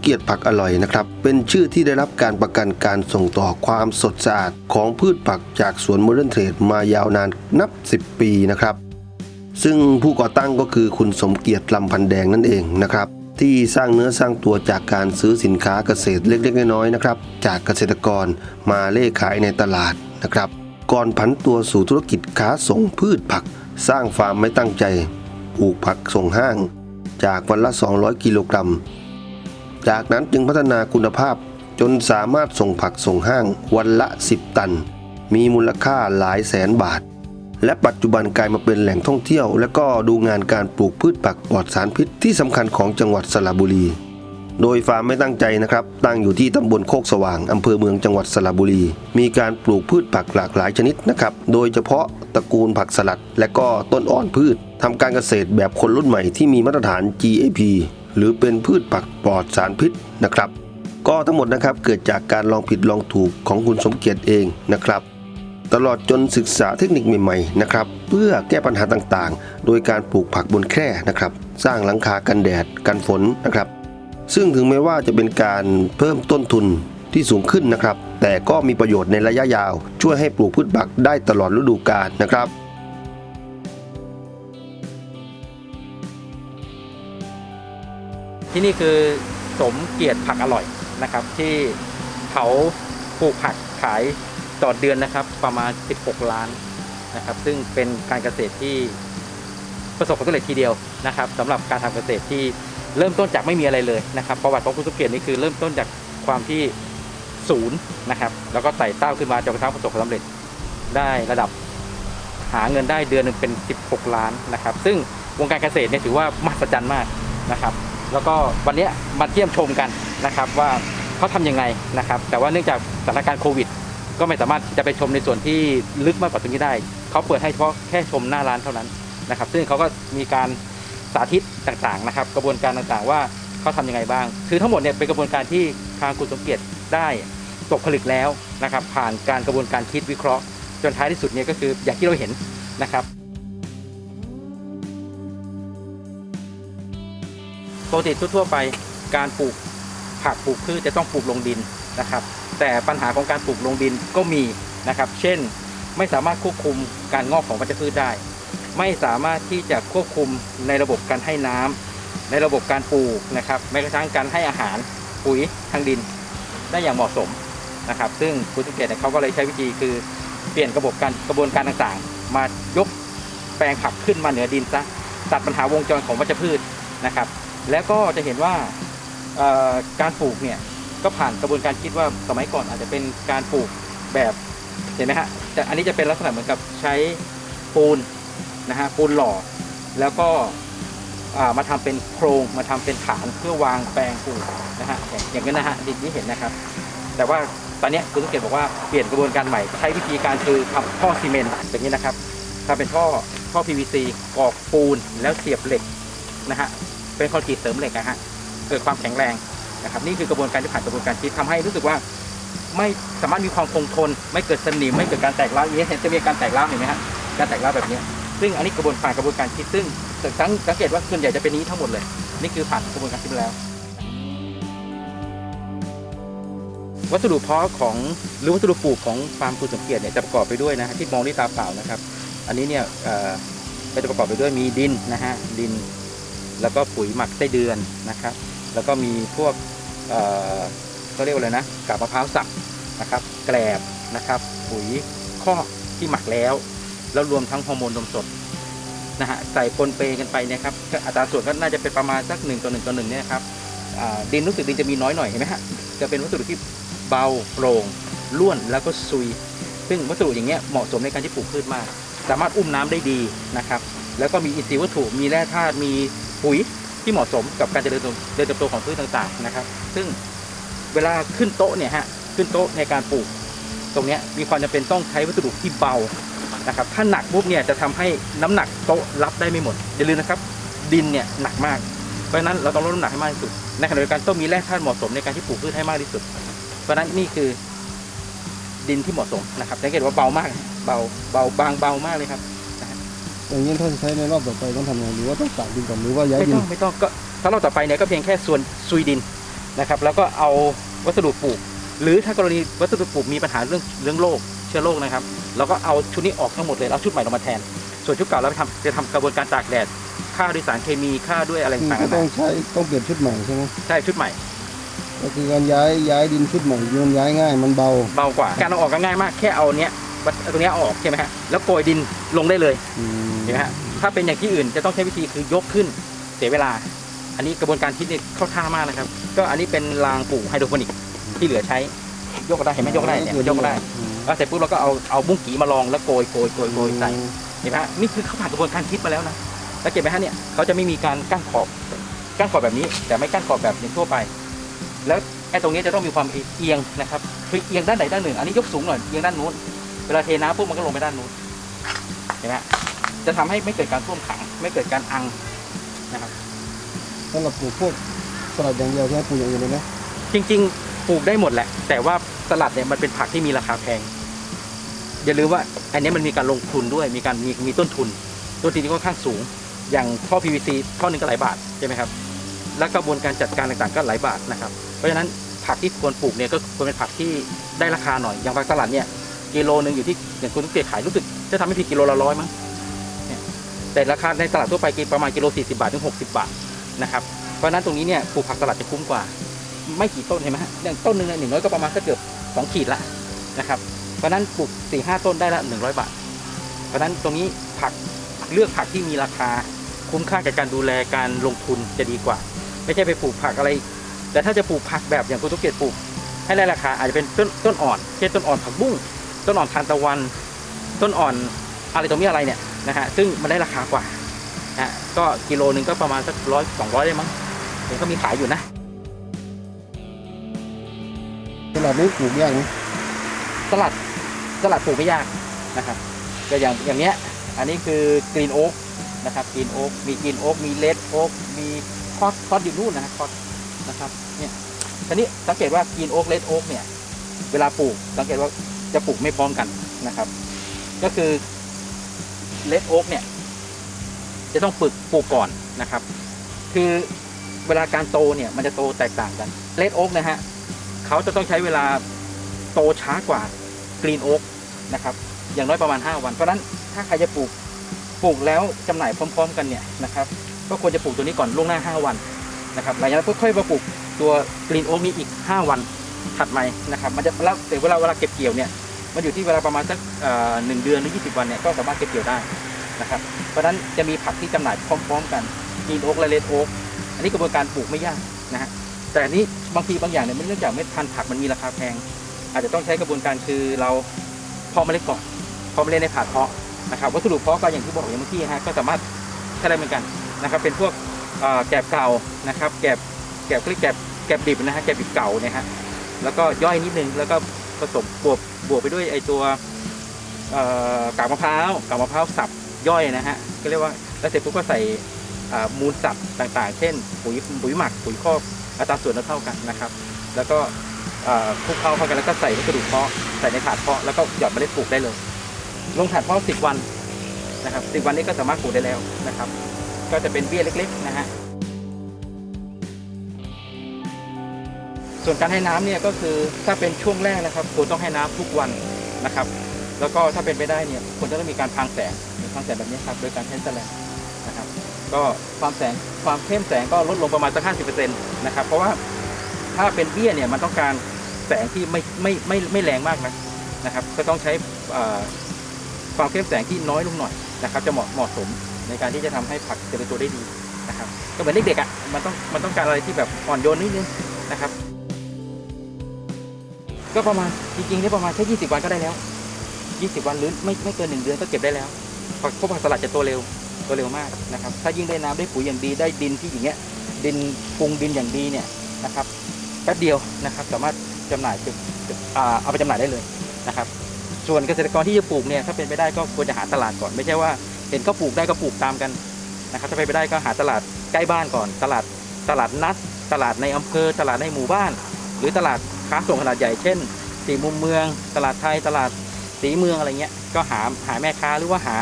เกียรติผักอร่อยนะครับ เป็นชื่อที่ได้รับการประกันการส่งต่อความสดสะอาดของพืชผักจากสวนโมเดิร์นเทรดมายาวนานนับ 10 ปีนะครับ ซึ่งผู้ก่อตั้งก็คือคุณสมเกียรติลำพันแดงนั่นเองนะครับ ที่สร้างเนื้อสร้างตัวจากการซื้อสินค้าเกษตรเล็กๆน้อยๆนะครับ จากเกษตรกรมาเล่ขายในตลาดนะครับ ก่อนผันตัวสู่ธุรกิจค้าส่งพืชผัก สร้างฟาร์มไม่ตั้งใจปลูกผักส่งห้าง จากวันละ 200 กิโลกรัม จากนั้นจึงพัฒนาคุณภาพจนสามารถส่งผักส่งห้างวันละ 10 ตัน มีมูลค่าหลายแสนบาท และปัจจุบันกลายมาเป็นแหล่งท่องเที่ยว และก็ดูงานการปลูกพืชผักปลอดสารพิษที่สำคัญของจังหวัดสระบุรี โดยฟาร์มไม่ตั้งใจนะครับ ตั้งอยู่ที่ตำบลโคกสว่างอำเภอเมืองจังหวัดสระบุรี มีการปลูกพืชผักหลากหลายชนิดนะครับ โดยเฉพาะตระกูลผักสลัด และก็ต้นอ่อนพืชทำการเกษตรแบบคนรุ่นใหม่ที่มีมาตรฐาน GAP หรือเป็นพืชผักปลอดสารพิษนะครับ ก็ทั้งหมดนะครับเกิดจากการลองผิดลองถูกของคุณสมเกียรติเองนะครับ ตลอดจนศึกษาเทคนิคใหม่ๆนะครับเพื่อแก้ปัญหาต่างๆ โดยการปลูกผักบนแคร่นะครับ สร้างหลังคากันแดดกันฝนนะครับ ซึ่งถึงแม้ว่าจะเป็นการเพิ่มต้นทุนที่สูงขึ้นนะครับ แต่ก็มีประโยชน์ในระยะยาว ช่วยให้ปลูกพืชผักได้ตลอดฤดูกาลนะครับ ที่นี่คือสมเกียรติผักอร่อยนะครับ ที่เขาปลูกผักขายต่อเดือนนะครับ ประมาณ 16 ล้านนะครับ ซึ่งเป็นการเกษตรที่ประสบความสำเร็จทีเดียวนะครับสำหรับการทำเกษตรที่เริ่มต้นจากไม่มีอะไรเลยนะครับ ประวัติของคุณสมเกียรตินี่คือเริ่มต้นจากความที่ศูนย์นะครับ แล้วก็ไต่เต้าขึ้นมาจนกระทั่งประสบความสำเร็จได้ระดับหาเงินได้เดือนหนึ่งเป็น 16 ล้านนะครับ ซึ่งวงการเกษตรเนี่ยถือว่ามหัศจรรย์มากนะครับ แล้วก็วันนี้มาเยี่ยมชมกันนะครับว่าเขาทำยังไงนะครับ แต่ว่าเนื่องจากสถานการณ์โควิด ก็ไม่สามารถจะไปชมในส่วนที่ลึกมากกว่าตรงนี้ได้ เขาเปิดให้เฉพาะแค่ชมหน้าร้านเท่านั้นนะครับ ซึ่งเขาก็มีการสาธิตต่างๆนะครับ กระบวนการต่างๆว่าเขาทำยังไงบ้าง คือทั้งหมดเนี่ยเป็นกระบวนการที่ทางคุณสมเกียรติได้ตกผลึกแล้วนะครับ ผ่านการกระบวนการคิดวิเคราะห์ จนท้ายที่สุดเนี่ยก็คืออย่างที่เราเห็นนะครับ ปกติทั่วๆไปการปลูกผักปลูกพืชจะต้องปลูกลงดินนะครับ แต่ปัญหาของการปลูกลงดินก็มีนะครับ เช่น ไม่สามารถควบคุมการงอกของวัชพืชได้ ไม่สามารถที่จะควบคุมในระบบการให้น้ำในระบบการปลูกนะครับแม้กระทั่งการให้อาหารปุ๋ยทางดินได้อย่างเหมาะสมนะครับ ซึ่งคุณสุเกตเนี่ยเขาก็เลยใช้วิธีคือเปลี่ยนระบบการกระบวนการต่างๆ มายกแปลงผักขึ้นมาเหนือดินซะตัดปัญหาวงจรของวัชพืชนะครับ แล้วก็จะเห็นว่าการปลูกเนี่ยก็ผ่านกระบวนการคิดว่าสมัยก่อนอาจจะเป็นการปลูกแบบเห็นไหมฮะแต่อันนี้จะเป็นลักษณะเหมือนกับใช้ปูนนะฮะปูนหล่อ แล้วก็มาทำเป็นโครงมาทำเป็นฐานเพื่อวางแปลงปลูกนะฮะอย่างนี้นนะฮะดินที่เห็นนะครับ แต่ว่าตอนนี้คุณสังเกตบอกว่าเปลี่ยนกระบวนการใหม่ใช้วิธีการคือทำท่อซีเมนต์อย่างนี้นะครับทำเป็นท่อท่อ PVC กรอกปูนแล้วเสียบเหล็กนะฮะ เป็นคอนกรีตเสริมเหล็กนะฮะเกิดความแข็งแรงนะครับนี่คือกระบวนการที่ผ่านกระบวนการคิดทำให้รู้สึกว่าไม่สามารถมีความคงทน ไม่เกิดสนิมไม่เกิดการแตกร้าวอย่างนี้เห็นจะมีการแตกร้าวเห็นไหมฮะการแตกร้าวแบบนี้ ซึ่งอันนี้กระบวนผ่านกระบวนการคิดซึ่งสังสังเกตว่าส่วนใหญ่จะเป็นนี้ทั้งหมดเลย นี่คือผ่านกระบวนการคิดแล้ว วัสดุเพาะของหรือวัสดุปลูกของฟาร์มคุณสมเกียรติเนี่ยจะประกอบไปด้วยนะฮะที่มองด้วยตาเปล่านะครับ อันนี้เนี่ยก็จะประกอบไปด้วยมีดินนะฮะดิน แล้วก็ปุ๋ยหมักไส้เดือนนะครับ แล้วก็มีพวกเอ่อเขาเรียกว่าอะไรนะกาบมะพร้าวสับนะครับแกลบนะครับปุ๋ยคอกที่หมักแล้ว แล้วรวมทั้งฮอร์โมนนมสดนะฮะใส่ปนเปกันไปเนะครับอัตราส่วนก็น่าจะเป็นประมาณสักหนึ่งต่อหนึ่งต่อหนึ่งเนี่ยครับดินรู้สึกดินจะมีน้อยหน่อยเห็นไหมฮะจะเป็นวัสดุที่เบาโปร่งล้วนแล้วก็ซุย ซึ่งวัสดุอย่างเงี้ยเหมาะสมในการที่ปลูกพืชมาก สามารถอุ้มน้ำได้ดีนะครับ แล้วก็มีอินทรีย์วัตถุมีแร่ธาตุมี ปุ๋ยที่เหมาะสมกับการเจริญเติบโตของพืชต่างๆนะครับ ซึ่งเวลาขึ้นโต๊ะเนี่ยฮะขึ้นโต๊ะในการปลูก ตรงนี้มีความจำเป็นต้องใช้วัสดุที่เบานะครับ ถ้าหนักปุ๊บเนี่ยจะทำให้น้ำหนักโต๊ะรับได้ไม่หมดอย่าลืมนะครับ ดินเนี่ยหนักมากเพราะฉะนั้นเราต้องลดน้ำหนักให้มากที่สุดในขณะเดียวกันต้องมีแร่ธาตุเหมาะสมในการที่ปลูกพืชให้มากที่สุด เพราะฉะนั้นนี่คือดินที่เหมาะสมนะครับสังเกตว่าเบามาก เบาเบาบางเบามากเลยครับ อย่างนี้ถ้าจะใช้ในรอบต่อไปต้องทำยังไงหรือว่าต้องตากดินก่อนหรือว่าย้ายไม่ดินต้องไม่ต้องก็ถ้ารอบต่อไปเนี่ยก็เพียงแค่ส่วนซุยดินนะครับ แล้วก็เอาวัสดุปลูก หรือถ้ากรณีวัสดุปลูกมีปัญหาเรื่องเรื่องโรคเชื้อโรคนะครับเราก็เอาชุดนี้ออกทั้งหมดเลยแล้วเอาชุดใหม่ลงมาแทน ส่วนชุดเก่าเราไปทำจะทำกระบวนการตากแดดฆ่าด้วยสารเคมีฆ่าด้วยอะไรคือต่างก็ๆต้องนะใช้ต้องเปลี่ยนชุดใหม่ใช่ไหมใช่ชุดใหม่ก็คือการย้ายย้ายดินชุดใหม่มันย้ายง่ายมันเบา เบากว่า การเอาออกก็ง่ายมากแค่เอาเนี้ยวัด ตรงเนี้ยเอาออกใช่ไหมฮะแล้วโกยดินลงได้เลยอืมเห็นไหมฮะถ้าเป็นอย่างที่อื่นจะต้องใช้วิธีคือยกขึ้นเสียเวลา อันนี้กระบวนการคิดเนี่ยเข้าท่ามากนะครับ ก็อันนี้เป็นรางปลูกไฮโดรโปนิกที่เหลือใช้ยกก็ได้เห็นไหมยกได้เนี่ยยกได้อืมแล้วเสร็จปุ๊บเราก็เอาเอาบุ้งกีมาลองแล้วโกยโกยโกยโกยใส่เห็นไหมฮะนี่คือเขาผ่านกระบวนการคิดมาแล้วนะแล้วเก็บไหมฮะเนี่ยเขาจะไม่มีการกั้นขอบกั้นขอบแบบนี้ แต่ไม่กั้นขอบแบบอย่างทั่วไป แล้วไอ้ตรงนี้จะต้องมีความเอียงนะครับคือเอียงด้านไหนด้านหนึ่ง อันนี้ยกสูงหน่อยเอียงด้านนู้น เวลาเทน้ำปุ๊บมันก็ลงไปด้านนู้นเห็นไหมฮะจะทำให้ไม่เกิดการท่วมขัง ไม่เกิดการอังนะครับสำหรับปลูกพวกสลัดอย่างเดียวใช่ไหมปลูกอย่างอื่นเลยไหมจริง ๆ ปลูกได้หมดแหละ แต่ว่าสลัดเนี่ยมันเป็นผักที่มีราคาแพงอย่าลืมว่าอันนี้มันมีการลงทุนด้วยมีการมีมีต้นทุนต้นทุนที่ค่อนข้างสูง อย่างท่อ PVC ท่อหนึ่งก็หลายบาทใช่ไหมครับและกระบวนการจัดการต่างๆก็หลายบาทนะครับ เพราะฉะนั้นผักที่ควรปลูกเนี่ยก็ควรเป็นผักที่ได้ราคาหน่อยอย่างผักสลัดเนี่ย กิโลหนึ่งอยู่ที่อย่างคุณต้องเกียขายรู้สึกจะทำให้ผิดกิโลละร้อยมั้งแต่ราคาในตลาดทั่วไปกิประมาณกิโล40 บาทถึง 60 บาทนะครับเพราะนั้นตรงนี้เนี่ยปลูกผักสลัดจะคุ้มกว่า ไม่กี่ต้นเห็นไหมฮะอย่างต้นหนึ่งหนึ่งร้อยก็ประมาณสักเกือบสองขีดละนะครับเพราะนั้นปลูกสี่ห้าต้นได้ละหนึ่งร้อยบาท เพราะนั้นตรงนี้ผักเลือกผักที่มีราคาคุ้มค่ากับการดูแลการลงทุนจะดีกว่า ไม่ใช่ไปปลูกผักอะไร แต่ถ้าจะปลูกผักแบบอย่างคุณตุกเกตปลูก ให้ได้ราคาอาจจะเป็นต้นต้นอ่อนเช่นต้นอ่อนผักบุ้ง ต้นอ่อนทานตะวัน ต้นอ่อนอะไรตรงนี้อะไรเนี่ยนะฮะซึ่งมันได้ราคากว่านะฮะก็กิโลหนึ่งก็ประมาณสักร้อยสองร้อยได้มั้งเห็นก็มีขายอยู่นะสลัดนี้ปลูกยากไหมสลัดสลัดปลูกไม่ยากนะครับก็อย่างอย่างเนี้ยอันนี้คือกรีนโอ๊กนะครับกรีนโอ๊กมีกรีนโอ๊กมีเลดโอ๊กมีคอสคอสอยู่นู่นนะฮะคอสนะครับเนี่ยทีนี้สังเกตว่ากรีนโอ๊กเลดโอ๊กเนี่ยเวลาปลูกสังเกตว่า จะปลูกไม่พร้อมกันนะครับ ก็คือเลดโอ๊กเนี่ย จะต้องปลูกปลูกก่อนนะครับ คือเวลาการโตเนี่ยมันจะโตแตกต่างกันเลดโอ๊กนะฮะเขาจะต้องใช้เวลาโตช้ากว่ากรีนโอ๊กนะครับ อย่างน้อยประมาณ 5 วัน เพราะฉะนั้นถ้าใครจะปลูกปลูกแล้วจำหน่ายพร้อม ๆ กันเนี่ยนะครับ ก็ควรจะปลูกตัวนี้ก่อนล่วงหน้า 5 วันนะครับหลังจากนั้นค่อยมาปลูกตัวกรีนโอ๊กนี้อีก 5 วันถัดมานะครับ มันจะแล้วแต่เวลาเวลาเก็บเกี่ยวเนี่ย มันอยู่ที่เวลาประมาณสักหนึ่งเดือนหรือ20วันเนี่ยก็สามารถเก็บเกี่ยวได้นะครับเพราะฉะนั้นจะมีผักที่จำหน่ายพร้อม ๆ กันกีนโอ๊กและเลดโอ๊กอันนี้กระบวนการปลูกไม่ยากนะฮะแต่อันนี้บางทีบางอย่างเนี่ยมันเนื่องจากเม็ดพันธุ์ผักมันมีราคาแพง อาจจะต้องใช้กระบวนการคือเราเพาะเมล็ดก่อนเพาะเมล็ดในถาดเพาะนะครับวัสดุเพาะก็อย่างที่บอกอย่างเมื่อกี้ฮะก็สามารถใช้ได้เหมือนกันนะครับเป็นพวกแกบเก่านะครับแกบแกบเรียกแกบแกบดิบนะฮะแกบดิบเก่าเนี่ยฮะแล้วก็ย่อยนิดนึงแล้วก็ผสมบวบ บวกไปด้วยไอตัวกากมะพร้าวกากมะพร้าวสับย่อยนะฮะก็เรียกว่าแล้วเสร็จปุ๊บก็ใส่มูลสัตว์ต่างๆ เช่น ปุ๋ยปุ๋ยหมักปุ๋ยคอกอัตราส่วนเท่ากันนะครับ แล้วก็คลุกเคล้าเข้ากันแล้วก็ใส่วัสดุเพาะใส่ในถาดเพาะแล้วก็หยอดเมล็ดปลูกได้เลย ลงถาดเพาะ10วันนะครับ10วันนี้ก็สามารถปลูกได้แล้วนะครับ ก็จะเป็นเบี้ยเล็ก ๆ นะฮะ ส่วนการให้น้ำเนี่ยก็คือถ้าเป็นช่วงแรกนะครับควรต้องให้น้ำทุกวันนะครับ แล้วก็ถ้าเป็นไปได้เนี่ยควรจะต้องมีการพรางแสงพรางแสงแบบนี้ครับโดยการใช้แสลงนะครับ ก็ความแสงความเข้มแสงก็ลดลงประมาณสัก50%นต์นะครับ เพราะว่าถ้าเป็นเบี้ยเนี่ยมันต้องการแสงที่ไม่ไม่ไม่ไม่แรงมากนะนะครับ ก็ต้องใช้ความเข้มแสงที่น้อยลงหน่อยนะครับ จะเหมาะเหมาะสมในการที่จะทำให้ผักเจริญตัวได้ดีนะครับ ก็เหมือนเด็กๆอะมันต้องมันต้องการอะไรที่แบบอ่อนโยนนิดนึงนะครับ ก็ประมาณจริงๆเนี่ยประมาณแค่20วันก็ได้แล้ว20วันหรือไม่ไม่เกินหนึ่งเดือนก็เก็บได้แล้วผักพวกผักสลัดจะโตเร็วโตเร็วมากนะครับ ถ้ายิ่งได้น้ำได้ปุ๋ยอย่างดีได้ดินที่อย่างเงี้ยดินปรุงดินอย่างดีเนี่ยนะครับแป๊บเดียวนะครับ สามารถจำหน่ายจะเอาไปจำหน่ายได้เลยนะครับ ส่วนเกษตรกรที่จะปลูกเนี่ยถ้าเป็นไปได้ก็ควรจะหาตลาดก่อน ไม่ใช่ว่าเห็นเขาปลูกได้ก็ปลูกตามกันนะครับ ถ้าเป็นไปได้ก็หาตลาดใกล้บ้านก่อน ตลาดตลาดนัด ตลาดในอำเภอตลาดในหมู่บ้าน หรือตลาด ค้าส่งขนาดใหญ่เช่นสีมุมเมือง ตลาดไทยตลาดสีเมืองอะไรเงี้ยก็หาหาแม่ค้าหรือว่าหา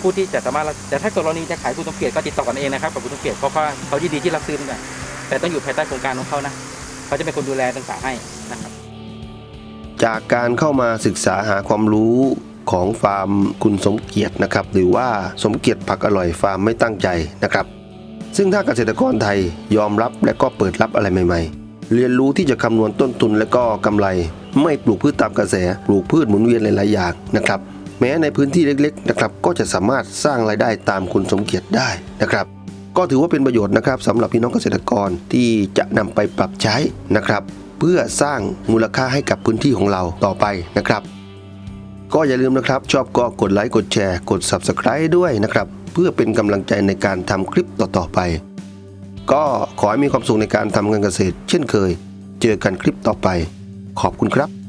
ผู้ที่จะสามารถแต่ถ้ากรณีจะขายผู้ต้องเกียรติก็ติดต่อกันเองนะครับกับผู้ต้องเกียรติเพราะว่าเขายินดีที่รับซื้อนกันแต่ต้องอยู่ภายใต้โครงการของเขานะเขาจะเป็นคนดูแลต่างๆให้นะครับ จากการเข้ามาศึกษาหาความรู้ของฟาร์มคุณสมเกียรตินะครับ หรือว่าสมเกียรติผักอร่อยฟาร์มไม่ตั้งใจนะครับ ซึ่งถ้าเกษตรกรไทยยอมรับและก็เปิดรับอะไรใหม่ ๆ เรียนรู้ที่จะคำนวณต้นทุนและก็กำไร ไม่ปลูกพืชตามกระแส ปลูกพืชหมุนเวียนหลายๆอย่างนะครับ แม้ในพื้นที่เล็กๆนะครับก็จะสามารถสร้างรายได้ตามคุณสมเกียรติได้นะครับ ก็ถือว่าเป็นประโยชน์นะครับสำหรับพี่น้องเกษตรกรที่จะนำไปปรับใช้นะครับ เพื่อสร้างมูลค่าให้กับพื้นที่ของเราต่อไปนะครับก็อย่าลืมนะครับ ชอบก็กดไลค์กดแชร์ กด Subscribe ด้วยนะครับ เพื่อเป็นกำลังใจในการทำคลิปต่อ ๆ ไป ก็ขอให้มีความสุขในการทำงานเกษตร เช่นเคย เจอกันคลิปต่อไป ขอบคุณครับ